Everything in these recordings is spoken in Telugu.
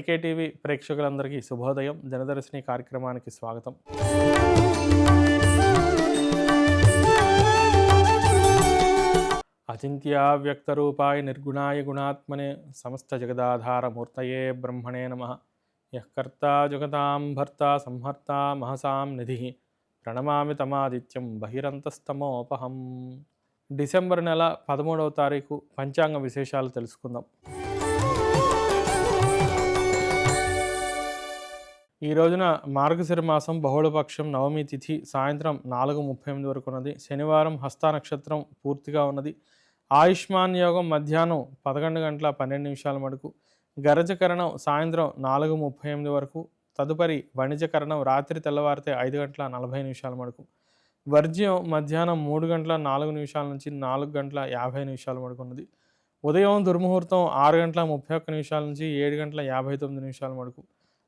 వైకే టీవీ ప్రేక్షకులందరికీ శుభోదయం. జనదర్శిని కార్యక్రమానికి స్వాగతం. అచింత్యా వ్యక్తరూపాయ నిర్గుణాయ గుణాత్మనే సమస్త జగదాధారమూర్తయే బ్రహ్మణే నమ. యకర్త జగతాం భర్త సంహర్త మహసాం నిధి. ప్రణమామి తమాదిత్యం బహిరంతస్తమోపహం. డిసెంబర్ నెల పదమూడవ తారీఖు పంచాంగ విశేషాలు తెలుసుకుందాం. ఈ రోజున మార్గశిర మాసం బహుళపక్షం నవమి తిథి సాయంత్రం నాలుగు ముప్పై ఎనిమిది వరకు ఉన్నది. శనివారం హస్త నక్షత్రం పూర్తిగా ఉన్నది. ఆయుష్మాన్ యోగం మధ్యాహ్నం పదకొండు గంటల పన్నెండు నిమిషాల మటుకు. గరజకరణం సాయంత్రం నాలుగు ముప్పై ఎనిమిది వరకు. తదుపరి వణిజకరణం రాత్రి తెల్లవారితే ఐదు గంటల నలభై నిమిషాల మటుకు. వర్జ్యం మధ్యాహ్నం మూడు గంటల నాలుగు నిమిషాల నుంచి నాలుగు గంటల యాభై నిమిషాల వరకు ఉన్నది. ఉదయం దుర్ముహూర్తం ఆరు గంటల ముప్పై ఒక్క నిమిషాల నుంచి ఏడు గంటల యాభై తొమ్మిది నిమిషాల వరకు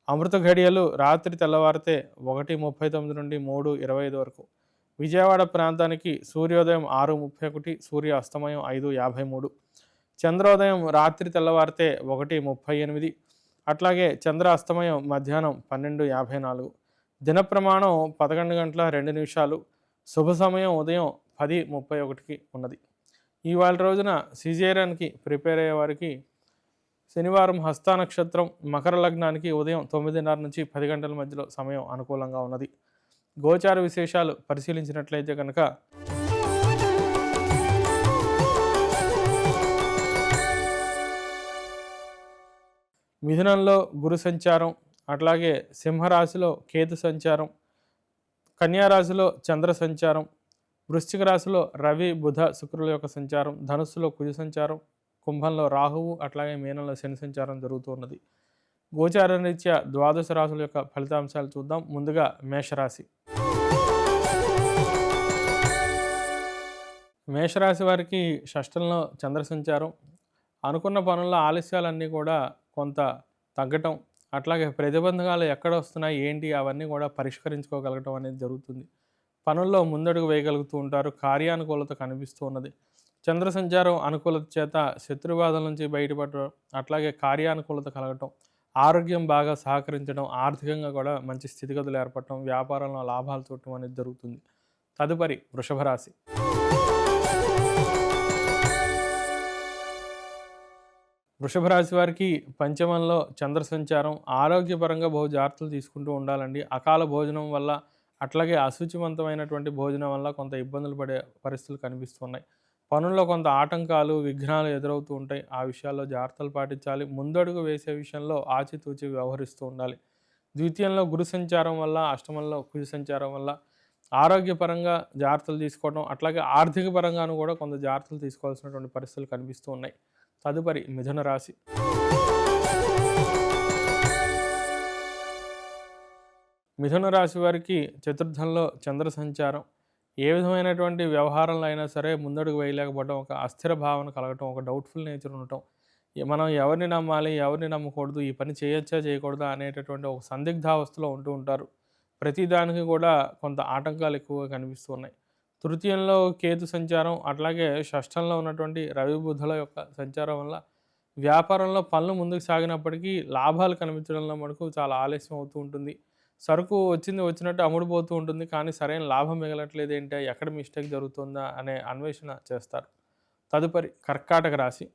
అమృత ఘడియలు రాత్రి తెల్లవారితే ఒకటి ముప్పై తొమ్మిది నుండి మూడు ఇరవై ఐదు వరకు. విజయవాడ ప్రాంతానికి సూర్యోదయం ఆరు ముప్పై ఒకటి సూర్య అస్తమయం ఐదు యాభై మూడు. చంద్రోదయం రాత్రి తెల్లవారితే ఒకటి ముప్పై ఎనిమిది. అట్లాగే చంద్ర అస్తమయం మధ్యాహ్నం పన్నెండు యాభై నాలుగు. దిన ప్రమాణం పదకొండు గంటల రెండు నిమిషాలు. శుభ సమయం ఉదయం పది ముప్పై ఒకటికి ఉన్నది. ఇవాళ రోజున సిజేరియన్కి ప్రిపేర్ అయ్యే వారికి శనివారం హస్తానక్షత్రం మకర లగ్నానికి ఉదయం తొమ్మిదిన్నర నుంచి పది గంటల మధ్యలో సమయం అనుకూలంగా ఉన్నది. గోచార విశేషాలు పరిశీలించినట్లయితే కనుక మిథునంలో గురు సంచారం అట్లాగే సింహరాశిలో కేతు సంచారం కన్యారాశిలో చంద్ర సంచారం వృశ్చిక రాశిలో రవి బుధ శుక్రుల యొక్క సంచారం ధనుస్సులో కుజ సంచారం కుంభంలో రాహువు అట్లాగే మీనంలో శని సంచారం జరుగుతున్నది గోచారరీత్యా ద్వాదశ రాశుల యొక్క ఫలితాంశాలు చూద్దాం. ముందుగా మేషరాశి. మేషరాశి వారికి షష్టంలో చంద్ర సంచారం అనుకున్న పనుల ఆలస్యాలన్నీ కూడా కొంత తగ్గటం అట్లాగే ప్రతిబంధకాలు ఎక్కడ వస్తున్నాయి ఏంటి అవన్నీ కూడా పరిష్కరించుకోగలగటం అనేది జరుగుతుంది. పనుల్లో ముందడుగు వేయగలుగుతూ ఉంటారు. కార్యానుకూలత కనిపిస్తూ ఉన్నది. చంద్ర సంచారం అనుకూలత చేత శత్రుబాధల నుంచి బయటపడటం అట్లాగే కార్యానుకూలత కలగటం ఆరోగ్యం బాగా సహకరించడం ఆర్థికంగా కూడా మంచి స్థితిగతులు ఏర్పడటం వ్యాపారంలో లాభాలు చూడటం అనేది జరుగుతుంది. తదుపరి వృషభ రాశి. వృషభ రాశి వారికి పంచమంలో చంద్ర సంచారం ఆరోగ్యపరంగా బహు జాగ్రత్తలు తీసుకుంటూ ఉండాలండి. అకాల భోజనం వల్ల అట్లాగే అశుచివంతమైనటువంటి భోజనం వల్ల కొంత ఇబ్బందులు పడే పరిస్థితులు కనిపిస్తున్నాయి. పనుల్లో కొంత ఆటంకాలు విఘ్నాలు ఎదురవుతూ ఉంటాయి. ఆ విషయాల్లో జాగ్రత్తలు పాటించాలి. ముందడుగు వేసే విషయంలో ఆచితూచి వ్యవహరిస్తూ ఉండాలి. ద్వితీయంలో గురు సంచారం వల్ల అష్టమంలో కుజ సంచారం వల్ల ఆరోగ్యపరంగా జాగ్రత్తలు తీసుకోవడం అట్లాగే ఆర్థిక పరంగాను కూడా కొంత జాగ్రత్తలు తీసుకోవాల్సినటువంటి పరిస్థితులు కనిపిస్తూ ఉన్నాయి. తదుపరి మిథున రాశి. మిథున రాశి వారికి చతుర్థంలో చంద్ర సంచారం ఏ విధమైనటువంటి వ్యవహారంలో అయినా సరే ముందడుగు వేయలేకపోవడం ఒక అస్థిర భావన కలగటం ఒక డౌట్ఫుల్ నేచర్ ఉండటం మనం ఎవరిని నమ్మాలి ఎవరిని నమ్మకూడదు ఈ పని చేయొచ్చా చేయకూడదా అనేటటువంటి ఒక సందిగ్ధావస్థలో ఉంటూ ఉంటారు. ప్రతిదానికి కూడా కొంత ఆటంకాలు ఎక్కువగా కనిపిస్తున్నాయి తృతీయంలో కేతు సంచారం అట్లాగే షష్టంలో ఉన్నటువంటి రవి బుధుల యొక్క సంచారం వల్ల వ్యాపారంలో పనులు ముందుకు సాగినప్పటికీ లాభాలు కనిపించడంలో మనకు చాలా ఆలస్యం అవుతూ ఉంటుంది. సరుకు వచ్చింది వచ్చినట్టు అమ్ముడుపోతూ ఉంటుంది. కానీ సరైన లాభం మిగలట్లేదు. ఏంటి? ఎక్కడ మిస్టేక్ జరుగుతుందా? అనే అన్వేషణ చేస్తారు. తదుపరి కర్కాటక రాశి.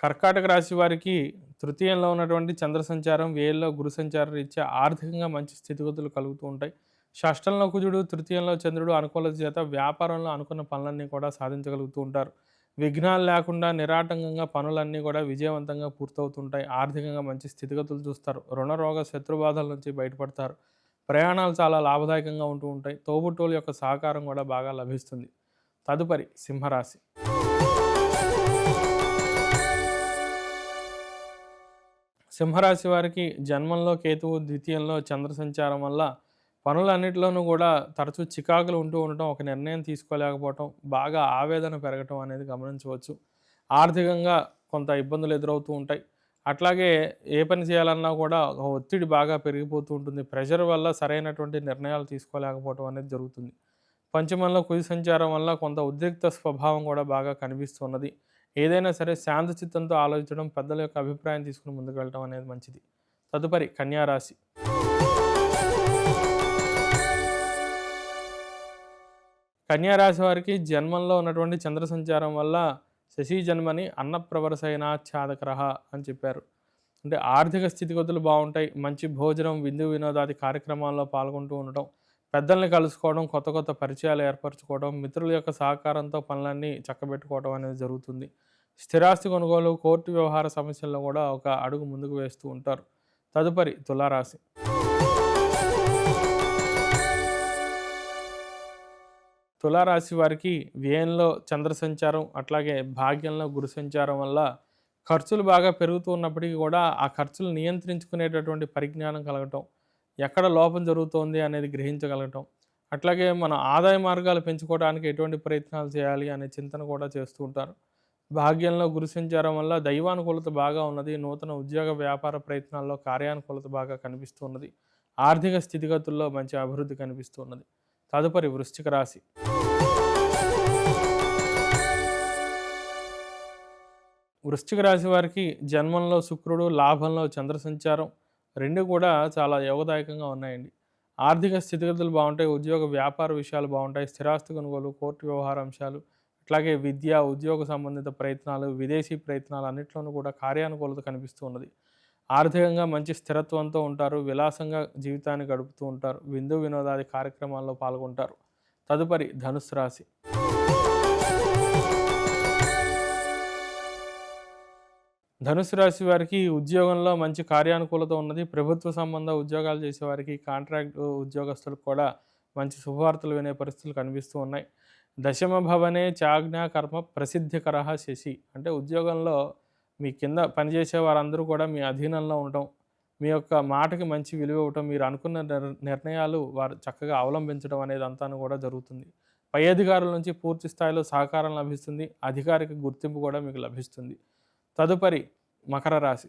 కర్కాటక రాశి వారికి తృతీయంలో ఉన్నటువంటి చంద్ర సంచారం వేల్లో గురు సంచారం రీత్యా ఆర్థికంగా మంచి స్థితిగతులు కలుగుతూ ఉంటాయి. షష్టంలో కుజుడు తృతీయంలో చంద్రుడు అనుకూలత చేత వ్యాపారంలో అనుకున్న పనులన్నీ కూడా సాధించగలుగుతూ ఉంటారు. విఘ్నాలు లేకుండా నిరాటంకంగా పనులన్నీ కూడా విజయవంతంగా పూర్తవుతుంటాయి. ఆర్థికంగా మంచి స్థితిగతులు చూస్తారు. రుణ రోగ శత్రుబాధల నుంచి బయటపడతారు. ప్రయాణాలు చాలా లాభదాయకంగా ఉంటూ ఉంటాయి. తోబుట్టువుల యొక్క సహకారం కూడా బాగా లభిస్తుంది. తదుపరి సింహరాశి. సింహరాశి వారికి జన్మంలో కేతువు ద్వితీయంలో చంద్ర సంచారం వల్ల పనులన్నిటిలోనూ కూడా తరచూ చికాకులు ఉంటూ ఉండటం ఒక నిర్ణయం తీసుకోలేకపోవటం బాగా ఆవేదన పెరగటం అనేది గమనించవచ్చు. ఆర్థికంగా కొంత ఇబ్బందులు ఎదురవుతూ ఉంటాయి. అట్లాగే ఏ పని చేయాలన్నా కూడా ఒక ఒత్తిడి బాగా పెరిగిపోతూ ఉంటుంది. ప్రెషర్ వల్ల సరైనటువంటి నిర్ణయాలు తీసుకోలేకపోవటం అనేది జరుగుతుంది. పంచమంలో కుది సంచారం వల్ల కొంత ఉద్రిక్త స్వభావం కూడా బాగా కనిపిస్తున్నది. ఏదైనా సరే శాంత చిత్తంతో ఆలోచించడం పెద్దల యొక్క అభిప్రాయం తీసుకుని ముందుకు వెళ్ళడం అనేది మంచిది. తదుపరి కన్యారాశి. కన్యారాశి కన్యా రాశి వారికి జన్మంలో ఉన్నటువంటి చంద్ర సంచారం వల్ల శశి జన్మని అన్నప్రవరసైనాఛాదకరహ అని చెప్పారు. అంటే ఆర్థిక స్థితిగతులు బాగుంటాయి. మంచి భోజనం విందు వినోదాది కార్యక్రమాల్లో పాల్గొంటూ ఉండటం పెద్దల్ని కలుసుకోవడం కొత్త కొత్త పరిచయాలు ఏర్పరచుకోవడం మిత్రుల యొక్క సహకారంతో పనులన్నీ చక్కబెట్టుకోవడం అనేది జరుగుతుంది. స్థిరాస్తి కొనుగోలు కోర్టు వ్యవహార సమస్యల్లో కూడా ఒక అడుగు ముందుకు వేస్తూ ఉంటారు. తదుపరి తులారాశి. తులారాశి వారికి వ్యయంలో చంద్ర సంచారం అట్లాగే భాగ్యంలో గురు సంచారం వల్ల ఖర్చులు బాగా పెరుగుతూ ఉన్నప్పటికీ కూడా ఆ ఖర్చులు నియంత్రించుకునేటటువంటి పరిజ్ఞానం కలగటం ఎక్కడ లోపం జరుగుతోంది అనేది గ్రహించగలగటం అట్లాగే మన ఆదాయ మార్గాలు పెంచుకోవడానికి ఎటువంటి ప్రయత్నాలు చేయాలి అనే చింతన కూడా చేస్తూ ఉంటారు. భాగ్యంలో గురు సంచారం వల్ల దైవానుకూలత బాగా ఉన్నది నూతన ఉద్యోగ వ్యాపార ప్రయత్నాల్లో కార్యానుకూలత బాగా కనిపిస్తున్నది ఆర్థిక స్థితిగతుల్లో మంచి అభివృద్ధి కనిపిస్తున్నది తదుపరి వృశ్చిక రాశి. వృశ్చిక రాశి వారికి జన్మంలో శుక్రుడు లాభంలో చంద్ర సంచారం రెండు కూడా చాలా యోగదాయకంగా ఉన్నాయండి. ఆర్థిక స్థితిగతులు బాగుంటాయి ఉద్యోగ వ్యాపార విషయాలు బాగుంటాయి స్థిరాస్తి కొనుగోలు కోర్టు వ్యవహార అంశాలు అట్లాగే విద్య ఉద్యోగ సంబంధిత ప్రయత్నాలు విదేశీ ప్రయత్నాలు అన్నింటిలోనూ కూడా కార్యానుకూలత కనిపిస్తూ ఉన్నది. ఆర్థికంగా మంచి స్థిరత్వంతో ఉంటారు విలాసంగా జీవితాన్ని గడుపుతూ ఉంటారు విందు వినోదాది కార్యక్రమాల్లో పాల్గొంటారు. తదుపరి ధనుసు రాశి. ధనుసు రాశి వారికి ఉద్యోగంలో మంచి కార్యానుకూలత ఉన్నది. ప్రభుత్వ సంబంధ ఉద్యోగాలు చేసేవారికి కాంట్రాక్ట్ ఉద్యోగస్తులకు కూడా మంచి శుభవార్తలు వినే పరిస్థితులు కనిపిస్తూ ఉన్నాయి. దశమ భవనే చాజ్ఞా కర్మ ప్రసిద్ధికర శశి. అంటే ఉద్యోగంలో మీ కింద పనిచేసే వారందరూ కూడా మీ అధీనంలో ఉండటం మీ యొక్క మాటకి మంచి విలువ ఇవ్వటం మీరు అనుకున్న నిర్ణయాలు వారు చక్కగా అవలంబించడం అనేది అంతా కూడా జరుగుతుంది. పై అధికారుల నుంచి పూర్తి స్థాయిలో సహకారం లభిస్తుంది. అధికారిక గుర్తింపు కూడా మీకు లభిస్తుంది. తదుపరి మకర రాశి.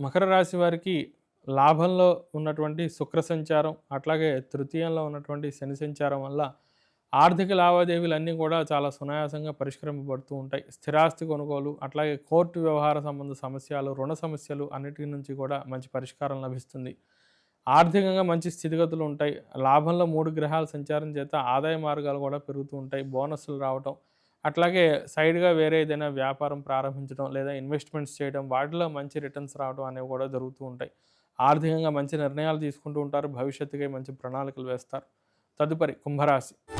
మకర రాశి వారికి లాభంలో ఉన్నటువంటి శుక్ర సంచారం అట్లాగే తృతీయంలో ఉన్నటువంటి శని సంచారం వల్ల ఆర్థిక లావాదేవీలన్నీ కూడా చాలా సునాయాసంగా పరిష్కరింపబడుతూ ఉంటాయి. స్థిరాస్తి కొనుగోలు అట్లాగే కోర్టు వ్యవహార సంబంధ సమస్యలు రుణ సమస్యలు అన్నిటి నుంచి కూడా మంచి పరిష్కారం లభిస్తుంది. ఆర్థికంగా మంచి స్థితిగతులు ఉంటాయి. లాభంలో మూడు గ్రహాలు సంచారం చేత ఆదాయ మార్గాలు కూడా పెరుగుతూ ఉంటాయి. బోనస్లు రావటం అట్లాగే సైడ్గా వేరే ఏదైనా వ్యాపారం ప్రారంభించడం లేదా ఇన్వెస్ట్మెంట్స్ చేయడం వాటిలో మంచి రిటర్న్స్ రావడం అనేవి కూడా జరుగుతూ ఉంటాయి. ఆర్థికంగా మంచి నిర్ణయాలు తీసుకుంటూ ఉంటారు. భవిష్యత్తుకై మంచి ప్రణాళికలు వేస్తారు. తదుపరి కుంభరాశి.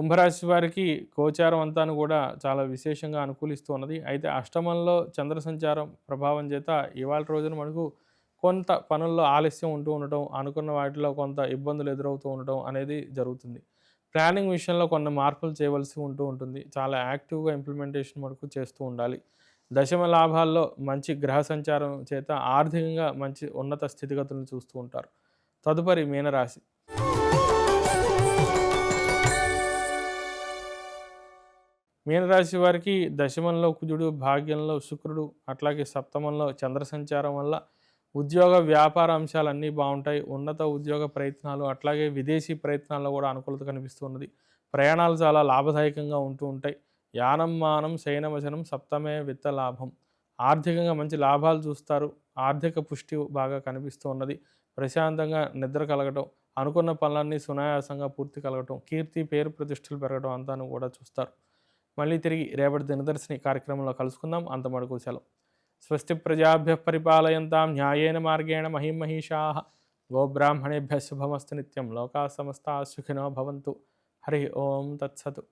కుంభరాశి వారికి గోచారం అంతాను కూడా చాలా విశేషంగా అనుకూలిస్తూ ఉన్నది. అయితే అష్టమంలో చంద్ర సంచారం ప్రభావం చేత ఇవాళ రోజున మనకు కొంత పనుల్లో ఆలస్యం ఉంటూ ఉండటం అనుకున్న వాటిలో కొంత ఇబ్బందులు ఎదురవుతూ ఉండటం అనేది జరుగుతుంది. ప్లానింగ్ విషయంలో కొన్ని మార్పులు చేయవలసి ఉంటూ ఉంటుంది. చాలా యాక్టివ్గా ఇంప్లిమెంటేషన్ వరకు చేస్తూ ఉండాలి. దశమ లాభాల్లో మంచి గ్రహ సంచారం చేత ఆర్థికంగా మంచి ఉన్నత స్థితిగతులను చూస్తూ ఉంటారు. తదుపరి మీనరాశి. మీనరాశి వారికి దశమంలో కుజుడు భాగ్యంలో శుక్రుడు అట్లాగే సప్తమంలో చంద్ర సంచారం వల్ల ఉద్యోగ వ్యాపార అంశాలన్నీ బాగుంటాయి. ఉన్నత ఉద్యోగ ప్రయత్నాలు అట్లాగే విదేశీ ప్రయత్నాల్లో కూడా అనుకూలత కనిపిస్తున్నది ప్రయాణాలు చాలా లాభదాయకంగా ఉంటూ ఉంటాయి. యానం మానం శయనవచనం సప్తమే విత్త లాభం. ఆర్థికంగా మంచి లాభాలు చూస్తారు. ఆర్థిక పుష్టి బాగా కనిపిస్తూ ఉన్నది. ప్రశాంతంగా నిద్ర కలగటం అనుకున్న పనులన్నీ సునాయాసంగా పూర్తి కలగటం కీర్తి పేరు ప్రతిష్టలు పెరగడం అంతా కూడా చూస్తారు. మళ్ళీ తిరిగి రేపటి దినదర్శిని కార్యక్రమంలో కలుసుకుందాం. అంత మడుకు సెలవు. స్వస్తి ప్రజాభ్య పరిపాలయంతాం న్యాయేన మార్గేణ మహిమహిషా. గోబ్రాహ్మణేభ్య శుభమస్తు నిత్యం. లోకా సమస్త సుఖినో భవంతు. హరి ఓం తత్సతు.